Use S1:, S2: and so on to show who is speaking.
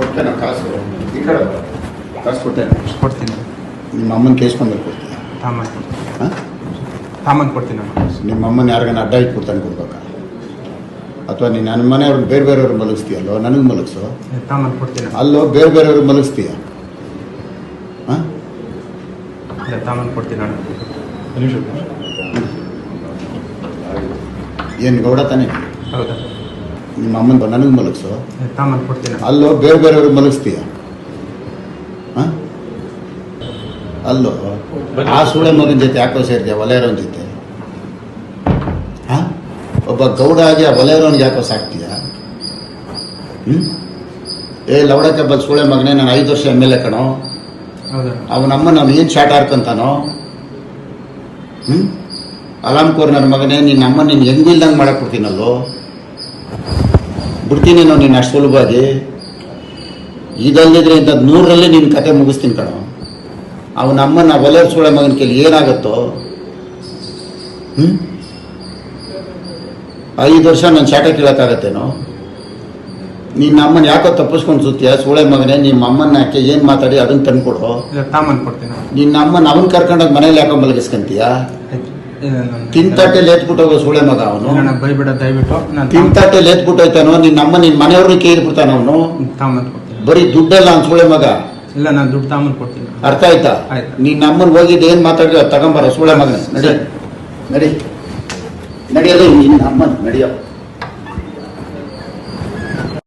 S1: ಕೊಡ್ತೇನೆ ಕಾಸು ಈ ಕಡೆ. ಕಾಸು ಕೊಡ್ತೇನೆ.
S2: ಕೊಡ್ತೀನಿ.
S1: ನಿಮ್ಮ ಅಮ್ಮನ ಕೇಸ್ಕೊಂಡು ಕೊಡ್ತೀಯ
S2: ತಾಮನ್
S1: ಹಾಂ?
S2: ತಾಮನ್ ಕೊಡ್ತೀನಿ ನಾನು
S1: ನಿಮ್ಮ ಅಮ್ಮನ ಯಾರಿಗಾನ ಅಡ್ಡ ಇಟ್ಬಿಡ್ತಾನೆ ಕೊಡ್ಬೇಕಾ? ಅಥವಾ ನೀನು ನನ್ನ ಮನೆಯವ್ರನ್ನ ಬೇರೆ ಬೇರೆಯವ್ರು ಮಲಗಿಸ್ತೀಯಲ್ಲೋ? ನನಗೆ ಮಲಗಿಸೋ?
S2: ತಾಮನ್ ಕೊಡ್ತೀನಿ
S1: ಅಲ್ಲೋ ಬೇರೆ ಬೇರೆಯವ್ರು ಮಲಗಿಸ್ತೀಯ? ಹಾಂ?
S2: ತಾಮನ್ ಕೊಡ್ತೀನಿ ಅಣ್ಣ.
S1: ಏನು ಗೌಡ ತಾನೆ?
S2: ಹೌದಾ?
S1: ನಿಮ್ಮ ಅಮ್ಮನ ನನಗೆ ಮಲಗಿಸು. ಅಲ್ಲೋ ಬೇರೆ ಬೇರೆಯವ್ರಿಗೆ ಮಲಗಿಸ್ತೀಯ? ಹಾಂ? ಅಲ್ಲೋ ಆ ಸೂಳೆ ಮಗನ ಜೊತೆ ಯಾಕೋ ಸೇರ್ತೀಯ ಒಲೆಯರವನ ಜೊತೆ? ಹಾಂ? ಒಬ್ಬ ಗೌಡ ಆಗಿ ಆ ಒಲೆಯರವನಿಗೆ ಯಾಕೋ ಸಾಕ್ತೀಯ? ಹ್ಞೂ ಏ ಲವಡಕ್ಕೆ ಬಲ್ ಸೂಳೆ ಮಗನೇ ನಾನು ಐದು ವರ್ಷ ಎಂ ಎಲ್ ಎ ಕಣೋ. ಅವನಮ್ಮ ನಾನು ಏನು ಶಾಟ್ ಆಡ್ಕೊಂತಾನೋ? ಹ್ಞೂ ಅಲಾಮ್ಕೋರ್ ನನ್ನ ಮಗನೇ ನಿನ್ನ ಅಮ್ಮ ನೀನು ಹೆಂಗಿಲ್ದಂಗೆ ಮಾಡಕ್ಕೆ ಕೊಡ್ತೀನಲ್ಲೋ? ಬಿಡ್ತೀನಿ ನಾವು ನೀನು ಅಷ್ಟು ಸುಲಭವಾಗಿ. ಇದಲ್ಲದಿದ್ರೆ ಇಂಥದ್ದು ನೂರರಲ್ಲಿ ನಿನ್ನ ಕತೆ ಮುಗಿಸ್ತೀನಿ ಕಣ. ಅವನ ಅಮ್ಮನ ಒಲೆ ಸೂಳೆ ಮಗನ ಕೇಳಿ ಏನಾಗುತ್ತೋ? ಹ್ಞೂ ಐದು ವರ್ಷ ನಾನು ಶಾಟ ಕೇಳೋಕ್ಕಾಗತ್ತೇನೋ? ನಿನ್ನ ಅಮ್ಮನ ಯಾಕೋ ತಪ್ಪಿಸ್ಕೊಂಡು ಸುತ್ತೀಯ? ಸೂಳೆ ಮಗನೇ ನಿಮ್ಮ ಅಮ್ಮನ ಯಾಕೆ ಏನು ಮಾತಾಡಿ ಅದನ್ನು ತಂದ್ಕೊಡು. ನಿನ್ನ ಅಮ್ಮನ ಅವನ ಕರ್ಕೊಂಡೋಗಿ ಮನೇಲಿ ಯಾಕೋ ಮಲಗಿಸ್ಕೊಂತೀಯ?
S2: ನಾನು-
S1: ತಿಂತಟ್ಟೆಲಿ ಎತ್ಬಿಟ್ಟು ಹೋಗೋ ಸೂಳೆ ಮಗ ಅವನು
S2: ಬೈಬೇಡ ದಯವಿಟ್ಟು. ನಾನು ಲೇತ್
S1: ತಿಂತಟ್ಟೆಲಿ ಎತ್ಬಿಟ್ಟು ಹೋಯ್ತಾನೋ ನಿನ್ನ ಅಮ್ಮ ನಿನ್ನ ಮನೆಯವ್ರನ್ನ ಕೇಳ್ಬಿಡ್ತಾನ ಅವನು?
S2: ಕೊಡ್ತೀನಿ.
S1: ಬರೀ ದುಡ್ಡಲ್ಲ ಅವ್ನು ಸೂಳೆ ಮಗ
S2: ಇಲ್ಲ ನಾನು ದುಡ್ಡು ತಾಮನ್ ಕೊಡ್ತೀನಿ.
S1: ಅರ್ಥ ಆಯ್ತಾ?
S2: ಆಯ್ತು.
S1: ನಿನ್ನ ಅಮ್ಮನ ಹೋಗಿದ್ದು ಏನ್ ಮಾತಾಡಿದ್ರೆ ತಗೊಂಬರ ಸೂಳೆ ಮಗ ನಡಿ. ನಡಿ. ನಡಿಯೋದು ನಿನ್ನ ಅಮ್ಮನ ನಡಿಯೋ.